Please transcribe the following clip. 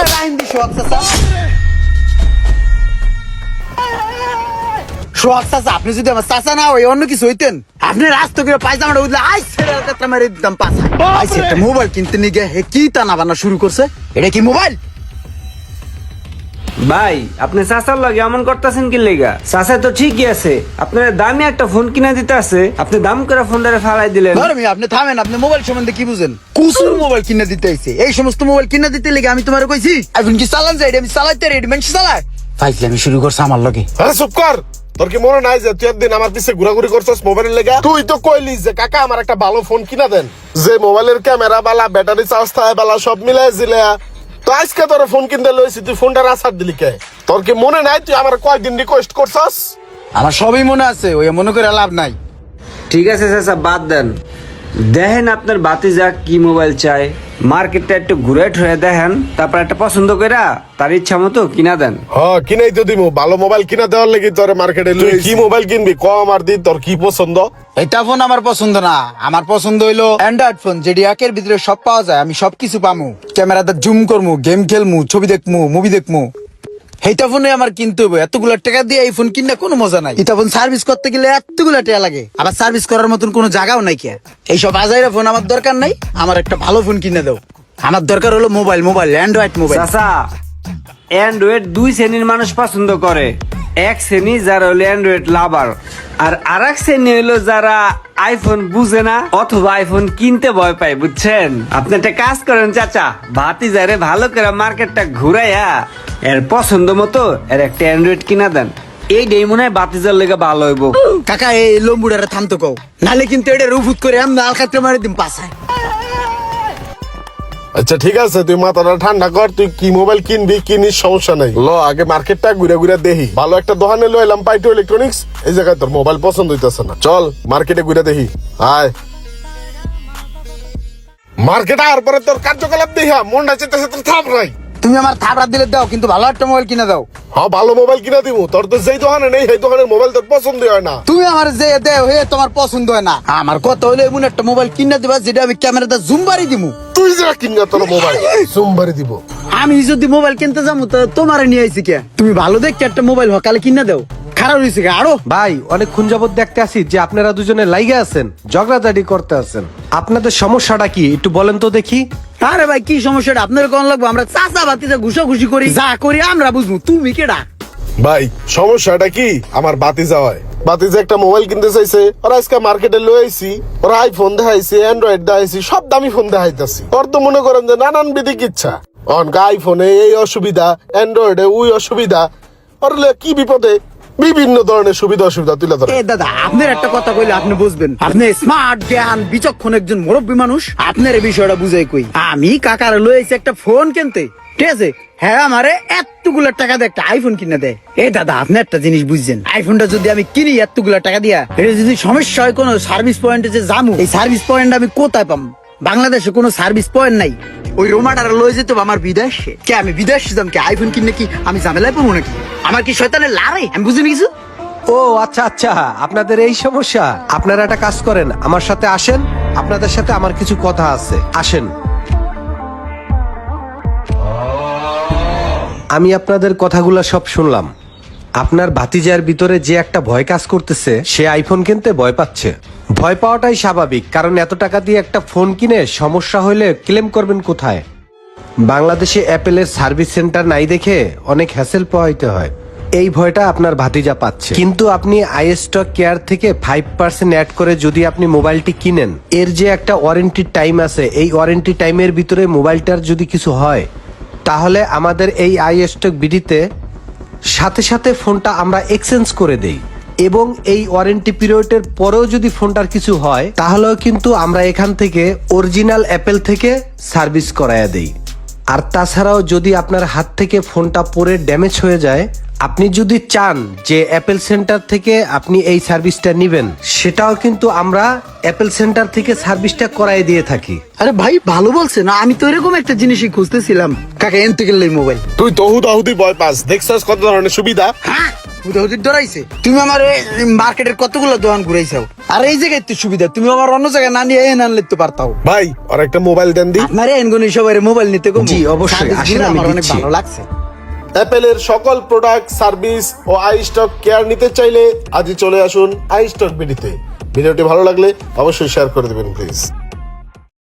আরে রাহিম দি সোহাগ চাচা সোহাগ চাচা আপনি যদি আমার চাচা না হয় অন্য কিছু হইতেন। আপনি রাস্তা করে পায়জামাটা উঠলে আই ছেড়ে কাতরা মেরে দিতাম পাঁচ আই মোবাইল কিনতে নিয়ে গিয়ে হে কি টানা বানা শুরু করছে? এটা কি মোবাইল? ভাই আপনি চাচার লাগে এমন করতেছেন কি লেগা? চাচা তো ঠিকই আছে। আপনার দামি একটা ফোন কিনে দিতে আছে। আপনি দাম করে ফোনটারে ফালাই দিলেন। ধর্মী আপনি থামেন আপনি মোবাইল সম্বন্ধে কি বুঝেন? কুসুর মোবাইল কিনে দিতে আইছে। এই সমস্ত মোবাইল কিনে দিতে লেগে আমি তোমার কইছি এখন কি চালান যাই আমি চালাইতে রেডি মানুষ চালায়? ফাইজলে আমি শুরু করছি আমার লগে। আরে চুপ কর। তোর কি মনে নাই যে তুই একদিন আমার পিছে ঘোরাঘুরি করছিস মোবাইলের লেগা? তুই তো কইলি যে কাকা আমার একটা ভালো ফোন কিনা দেন। যে মোবাইলের ক্যামেরা বালা ব্যাটারি চার্জ থাকে বালা সব মিলাই জিলে তো আজকে তোর ফোন কিনতে লইছি তুই ফোনটা রাসার দিলি কে? তোর কি মনে নাই তুই আমার কয়েকদিন রিকোয়েস্ট করছস? আমার সবই মনে আছে ওই মনে করে লাভ নাই। ঠিক আছে স্যার বাদ দেন। দেখেন আপনার বাতি বাতিজা কি মোবাইল চাই মার্কেটটা একটু ঘুরে ঠুরে দেখেন তারপর একটা পছন্দ কইরা তার ইচ্ছা মতো কিনা দেন। হ্যাঁ কিনাই তো দিমু ভালো মোবাইল কিনা দেওয়ার লাগি তোর মার্কেটে লই কি মোবাইল কিনবি? কম আর দি তোর কি পছন্দ? এটা ফোন আমার পছন্দ না। আমার পছন্দ হইল অ্যান্ড্রয়েড ফোন যেটি একের ভিতরে সব পাওয়া যায় আমি সবকিছু পামু। ক্যামেরাতে জুম করমু গেম খেলমু ছবি দেখমু মুভি দেখমু। এইটা ফোনে আমার কিনতে হবে এতগুলা টাকা দিয়ে এই ফোন কিনলে কোনো মজা নাই। এটা ফোন সার্ভিস করতে গেলে এতগুলা টাকা লাগে। আবার সার্ভিস করার মতন কোনো জায়গাও নাই কে। এইসব আজাইরা ফোন আমার দরকার নাই আমার একটা ভালো ফোন কিনে দাও। আমার দরকার হলো মোবাইল মোবাইল অ্যান্ড্রয়েড মোবাইল চাচা অ্যান্ড্রয়েড দুই শ্রেণির মানুষ পছন্দ করে। এক শ্রেণি যারা হলো অ্যান্ড্রয়েড লাভার আর আর এক শ্রেণি হলো যারা আইফোন বুঝে না অথবা আইফোন কিনতে ভয় পায় বুঝছেন? আপনি একটা কাজ করেন চাচা ভাতি যারে ভালো করে মার্কেটটা ঘুরাইয়া এর পছন্দ মতো এর একটা অ্যান্ড্রয়েড কিনা দেন। এই ডেই মনে হয় বাতিজার লেগে ভালো হইব। কাকা এই লম্বুডারে থামতো কও। নালে কিন্তু এটা রুফুত করে আমি আলকাত্রে মারি দিম পাশায় আচ্ছা ঠিক আছে তুই মাথাটা ঠান্ডা কর তুই কি মোবাইল কিনবি কিনিস সমস্যা নাই। ল আগে মার্কেটটা ঘুরে ঘুরে দেখি। ভালো একটা দোকানে লো এলাম পাইটু ইলেকট্রনিক্স এই জায়গায় তোর মোবাইল পছন্দ হইতেছে না। চল মার্কেটে ঘুরে দেখি। আয়। মার্কেটে আর পরে তোর কার্যকলাপ দেখা মনটা চেতেছে তোর থাপ নাই। তুমি আমার থাবড়া দিলে দাও কিন্তু ভালো একটা মোবাইল কিনে দাও। হ্যাঁ ভালো মোবাইল কিনে দিব তোর তো যেই দোকানে নেই সেই দোকানের মোবাইল তোর পছন্দ হয় না। তুমি আমার যে দেও হে তোমার পছন্দ হয় না। আমার কত হলো এমন একটা মোবাইল কিনে দিবা যেটা আমি ক্যামেরাতে জুম বাড়ি দিমু। তুই যা কিনে তোর মোবাইল জুম বাড়ি দিব। আমি যদি মোবাইল কিনতে যাব তো তোমার নিয়ে আইছি কে? তুমি ভালো দেখে একটা মোবাইল হকালে কিনে দাও। খারাপ হয়েছে আরও। ভাই অনেকক্ষণ যাবত দেখতে আসি যে আপনারা দুজনে লাইগে আছেন ঝগড়াঝাড়ি করতে আছেন। আপনাদের সমস্যাটা কি? একটু বলেন তো দেখি। আরে ভাই কি সমস্যাটা? আপনার কোন লাগবো? আমরা চাচা বাতিতে ঘুষা ঘুষি করি। যা করি আমরা বুঝব। তুমি কেডা? ভাই সমস্যাটা কি? আমার বাতি যাওয়ায় বাতি যে একটা মোবাইল কিনতে চাইছে। ওরা আজকে মার্কেটে লয়ে আইছি। ওরা আইফোন দেখাইছি অ্যান্ড্রয়েড দেখাইছি সব দামি ফোন দেখাইতাছি। ওর তো মনে করেন যে নানান বিধিক ইচ্ছা। অনকা আইফোনে এই অসুবিধা অ্যান্ড্রয়েডে ওই অসুবিধা। ওর কি বিপদে? বিভিন্ন ধরনের সুবিধা অসুবিধা তুলে ধরে। দাদা, আপনার একটা কথা কইলে, আপনি বুঝবেন। আপনি স্মার্ট জ্ঞান, বিচক্ষণ একজন মুরব্বী মানুষ, আপনার এই বিষয়টা বুঝাই কই। আমি কাকার লয়েছি একটা ফোন কিনতে। ঠিক আছে? হ্যাঁ আমারে এতগুলো টাকা দিয়ে একটা আইফোন কিনে দেয় এ দাদা, আপনি একটা জিনিস বুঝছেন। আইফোনটা যদি আমি কিনি এতগুলো টাকা দিয়া, এটা যদি সমস্যা হয় কোনো সার্ভিস পয়েন্টে যে যামু, এই সার্ভিস পয়েন্ট আমি কোথায় পাম? বাংলাদেশে কোনো সার্ভিস পয়েন্ট নাই। ওই রোমাটার লয়ে যেতে আমার বিদেশে। কে, আমি বিদেশে যাম কি? আইফোন কিনে কি আমি ঝামেলায় পড়ব নাকি? আমার কি শয়তানের লারে? আমি বুঝিনি কিছু? ও আচ্ছা আচ্ছা। আপনাদের এই সমস্যা। আপনারা একটা কাজ করেন, আমার সাথে আসেন। আপনাদের সাথে আমার কিছু কথা আছে। আসেন। আমি আপনাদের কথাগুলো সব শুনলাম। আপনার ভাতিজার ভিতরে যে একটা ভয় কাজ করতেছে, সে আইফোন কিনতে ভয় পাচ্ছে। ভয় পাওয়াটাই স্বাভাবিক, কারণ এত টাকা দিয়ে একটা ফোন কিনে সমস্যা হলে ক্লেম করবেন কোথায়? বাংলাদেশে অ্যাপেলের সার্ভিস সেন্টার নাই দেখে অনেক হ্যাসেল পোহাইতে হয়। এই ভয়টা আপনার ভাতিজা পাচ্ছে। কিন্তু আপনি আইস্টক কেয়ার থেকে ফাইভ পার্সেন্ট অ্যাড করে যদি আপনি মোবাইলটি কিনেন, এর যে একটা ওয়ারেন্টি টাইম আছে, এই ওয়ারেন্টি টাইমের ভিতরে মোবাইলটার যদি কিছু হয়, তাহলে আমাদের এই আই স্টক বিডিতে সাথে সাথে ফোনটা আমরা এক্সচেঞ্জ করে দেই। এবং এই ওয়ারেন্টি পিরিয়ডের পরেও যদি ফোনটার কিছু হয় তাহলেও কিন্তু আমরা এখান থেকে অরিজিনাল অ্যাপেল থেকে সার্ভিস করায়া দেই। আর তাছাড়াও যদি আপনার হাত থেকে ফোনটা পরে ড্যামেজ হয়ে যায় আপনি যদি চান যে অ্যাপেল সেন্টার থেকে আপনি এই সার্ভিসটা নেবেন সেটাও কিন্তু আমরা অ্যাপেল সেন্টার থেকে সার্ভিসটা করাই দিয়ে থাকি। আরে ভাই ভালো বলছে না আমি তো এরকম একটা জিনিসই খুঁজতেছিলাম। কাকা এনতে গেলে মোবাইল তুই তহু তাহুদি ভয় পাস। দেখছস কত ধরনের সুবিধা? হ্যাঁ? হুদাহুদির ধরাইছে তুমি আমার মার্কেটের কতগুলো দোকান ঘুরাইছাও? আর এই জায়গায় তো সুবিধা তুমি আমার অন্য জায়গায় না নিয়ে এনে আনলে তো পারতাও। ভাই আর একটা মোবাইল দেন দি। আপনার এনগুনি সবাই মোবাইল নিতে কম। জি, অবশ্যই। আসেন, আমার অনেক ভালো লাগছে। অ্যাপেলের সকল প্রোডাক্ট সার্ভিস ও আই স্টক কেয়ার নিতে চাইলে আজই চলে আসুন আই স্টক বিডিতে ভিডিওটি ভালো লাগলে অবশ্যই শেয়ার করে দেবেন প্লিজ